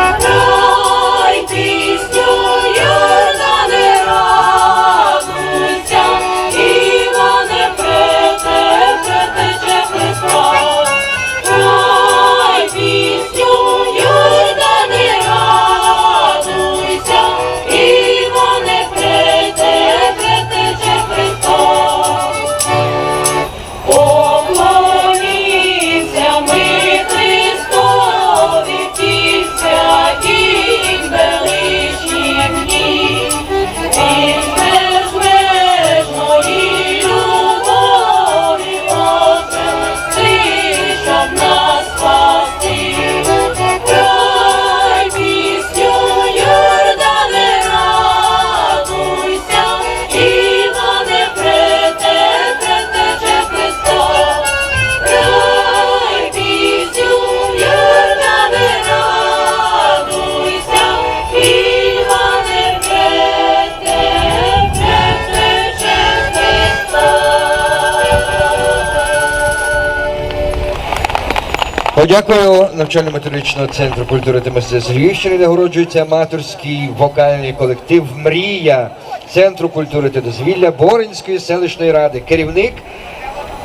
Oh. Подякую навчально-методичного центру культури та мистецтва Львівщини, нагороджується аматорський вокальний колектив Мрія Центру культури та дозвілля Боринської селищної ради. Керівник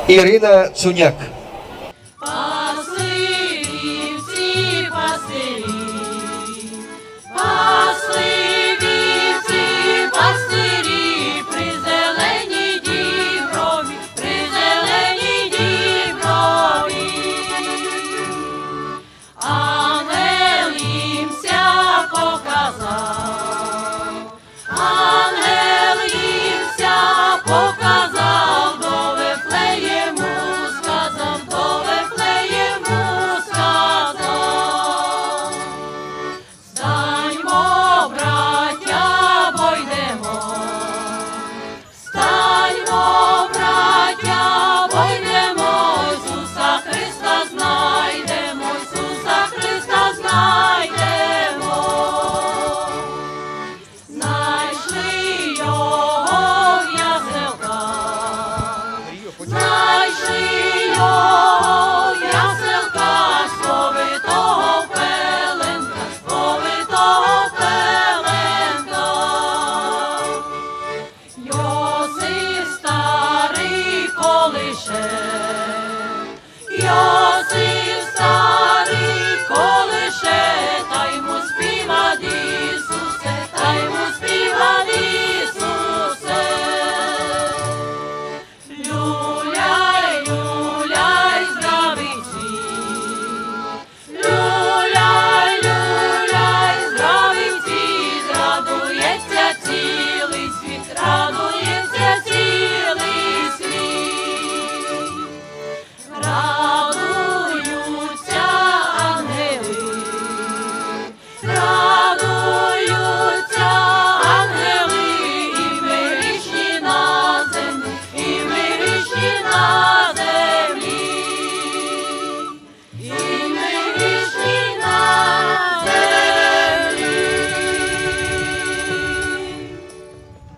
Ірина Цуняк.